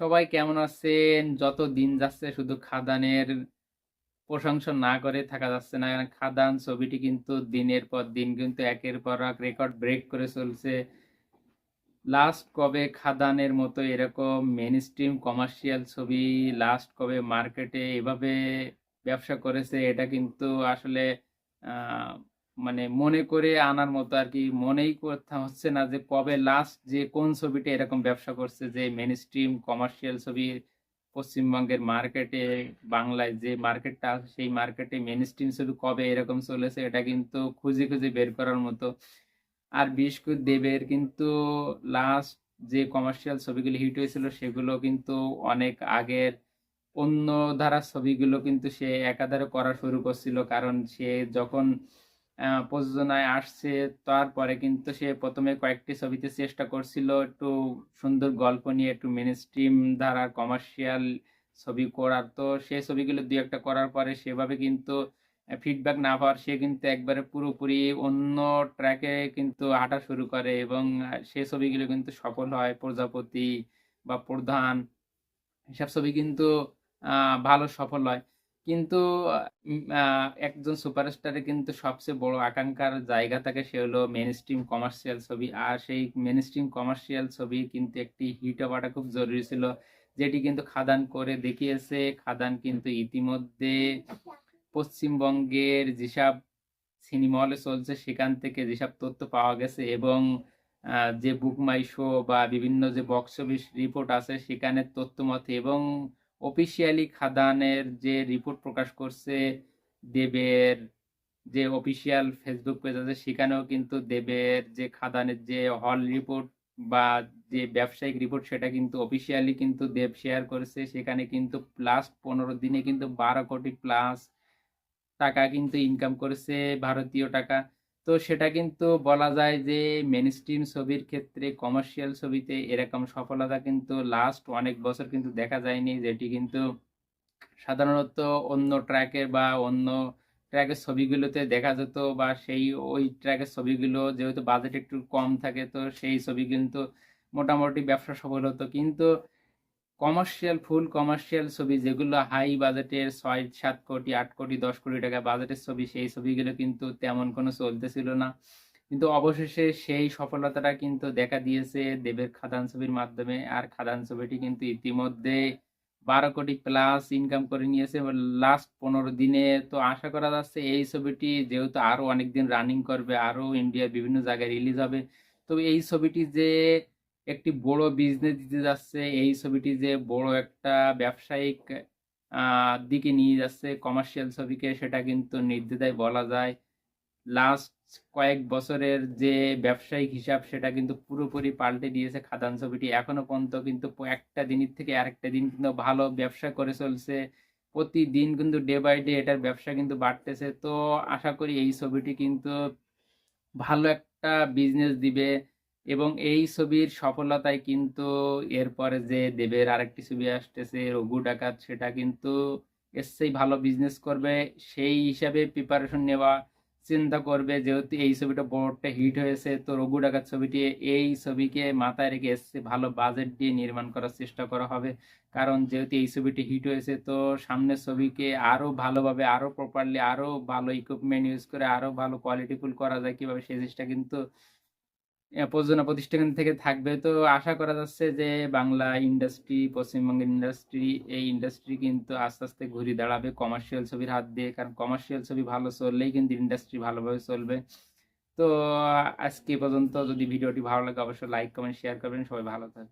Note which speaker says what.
Speaker 1: সবাই কেমন আছেন? যত দিন যাচ্ছে শুধু খাদানের প্রশংসা না করে থাকা যাচ্ছে না। কারণ খাদান ছবিটি কিন্তু দিনের পর দিন কিন্তু একের পর এক রেকর্ড ব্রেক করে চলছে। লাস্ট কবে খাদানের মতো এরকম মেইনস্ট্রিম কমার্শিয়াল ছবি লাস্ট কবে মার্কেটে এভাবে ব্যবসা করেছে, এটা কিন্তু আসলে মানে মনে করে আনার মতো আর কি মনেই করতে হচ্ছে না যে কবে লাস্ট যে কোন ছবিটা এরকম ব্যবসা করছে যে মেইনস্ট্রিম কমার্শিয়াল ছবি পশ্চিমবঙ্গের মার্কেটে বাংলায় যে মার্কেটটা আছে সেই মার্কেটে মেইনস্ট্রিম ছবি কবে এরকম চলেছে এটা কিন্তু খুঁজে, খুঁজে বের করার মতো। আর বিশেষ দেবের কিন্তু লাস্ট যে কমার্শিয়াল ছবিগুলি হিট হয়েছিল সেগুলো কিন্তু অনেক আগের অন্য ধারার ছবিগুলো কিন্তু সে একাধারে করা শুরু করছিল। কারণ সে যখন প্রযোজনায় আসছে তারপরে কিন্তু সে প্রথমে কয়েকটি ছবিতে চেষ্টা করছিল একটু সুন্দর গল্প নিয়ে, একটু মেন স্ট্রিম ধারার কমার্শিয়াল ছবি করার। তো সে ছবিগুলো দু একটা করার পরে সেভাবে কিন্তু ফিডব্যাক না পাওয়ার সে কিন্তু একবারে পুরোপুরি অন্য ট্র্যাকে কিন্তু হাঁটা শুরু করে এবং সে ছবিগুলো কিন্তু সফল হয়। প্রজাপতি বা প্রধান, এসব ছবি কিন্তু ভালো সফল হয়। কিন্তু একজন সুপারস্টারের কিন্তু সবচেয়ে বড় আকাঙ্ক্ষার জায়গা থাকে সে হলো মেইনস্ট্রিম কমার্শিয়াল ছবি। আর সেই মেইনস্ট্রিম কমার্শিয়াল ছবি কিন্তু একটি হিট হওয়াটা খুব জরুরি ছিল। যেটি কিন্তু খাদান করে দেখিয়েছে। খাদান কিন্তু ইতিমধ্যে পশ্চিমবঙ্গের যেসব সিনেমা হলে চলছে, সেখান থেকে যেসব তথ্য পাওয়া গেছে এবং যে বুক মাই শো বা বিভিন্ন যে বক্স অফিস রিপোর্ট আছে সেখানের তথ্য মতে এবং অফিসিয়ালি খাদানের যে রিপোর্ট প্রকাশ করছে, দেবের যে অফিসিয়াল ফেসবুক পেজ আছে, সেখানেও কিন্তু দেবের যে খাদানের যে হল রিপোর্ট বা যে ব্যবসায়িক রিপোর্ট সেটা কিন্তু অফিসিয়ালি কিন্তু দেব শেয়ার করেছে। সেখানে কিন্তু লাস্ট ১৫ দিনে কিন্তু ১২ কোটি প্লাস টাকা কিন্তু ইনকাম করেছে, ভারতীয় টাকা। তো সেটা কিন্তু বলা যায় যে মেইনস্ট্রিম ছবির ক্ষেত্রে কমার্শিয়াল ছবিতে এরকম সফলতা কিন্তু লাস্ট অনেক বছর কিন্তু দেখা যায়নি। যেটি কিন্তু সাধারণত অন্য ট্র্যাকের বা অন্য ট্র্যাকের ছবিগুলোতে দেখা যেত বা সেই ওই ট্র্যাকের ছবিগুলো যেহেতু বাজেট একটু কম থাকে, তো সেই ছবি কিন্তু মোটামুটি ব্যবসা সফল হতো। কিন্তু কমার্শিয়াল ফুল কমার্শিয়াল ছবি যেগুলো হাই বাজেটের ৬, ৭ কোটি, আট কোটি, ১০ কোটি টাকা বাজেটের ছবি সেই ছবিগুলো কিন্তু তেমন কোনো চলতেছিল না। কিন্তু অবশেষে সেই সফলতাটা কিন্তু দেখা দিয়েছে দেবের খাদান ছবির মাধ্যমে। আর খাদান ছবিটি কিন্তু ইতিমধ্যে ১২ কোটি প্লাস ইনকাম করে নিয়েছে লাস্ট ১৫ দিনে তো আশা করা যাচ্ছে এই ছবিটি যেহেতু আরও অনেকদিন রানিং করবে, আরও ইন্ডিয়ার বিভিন্ন জায়গায় রিলিজ হবে। তো এই ছবিটি যে একটি বড় বিজনেস দিতে যাচ্ছে, এই ছবিটি যে বড় একটা ব্যবসায়িক দিকে নিয়ে যাচ্ছে কমার্শিয়াল ছবিকে সেটা কিন্তু নির্দ্বিধায় বলা যায়। লাস্ট কয়েক বছরের যে ব্যবসায়িক হিসাব সেটা কিন্তু পুরোপুরি পাল্টে দিয়েছে খাদান ছবিটি। এখনও পর্যন্ত কিন্তু একটা দিনের থেকে আরেকটা দিন কিন্তু ভালো ব্যবসা করে চলছে। প্রতিদিন কিন্তু ডে বাই ডে এটার ব্যবসা কিন্তু বাড়তেছে। তো আশা করি এই ছবিটি কিন্তু ভালো একটা বিজনেস দিবে এবং এই ছবির সফলতায় কিন্তু এরপরে যে দেবের আরেকটি ছবি আসতেছে 'রঘু ডাকাত' সেটা কিন্তু চেয়ে ভালো বিজনেস করবে। সেই হিসাবে প্রিপারেশন নেওয়া চিন্তা করবে যেহেতু এই ছবিটা বড়টা হিট হয়েছে তো 'রঘু ডাকাত' ছবিটি এই ছবিকে মাথায় রেখে চেয়ে ভালো বাজেট দিয়ে নির্মাণ করার চেষ্টা করা হবে। কারণ যেহেতু এই ছবিটি হিট হয়েছে তো সামনের ছবিকে আরও ভালোভাবে, আরও প্রপারলি, আরও ভালো ইকুইপমেন্ট ইউজ করে আরও ভালো কোয়ালিটিফুল করা যায় কীভাবে সেই জিনিসটা কিন্তু প্রযোজনা প্রতিষ্ঠান থেকে থাকবে। তো আশা করা যাচ্ছে যে বাংলা ইন্ডাস্ট্রি, পশ্চিমবঙ্গের ইন্ডাস্ট্রি এই ইন্ডাস্ট্রি কিন্তু আস্তে, আস্তে ঘুরে দাঁড়াবে কমার্শিয়াল ছবির হাত দিয়ে। কারণ কমার্শিয়াল ছবি ভালো চললেই কিন্তু ইন্ডাস্ট্রি ভালোভাবে চলবে। তো আজকে পর্যন্ত যদি ভিডিওটি ভালো লাগে অবশ্যই লাইক, কমেন্ট, শেয়ার করবেন। সবাই ভালো থাকবেন।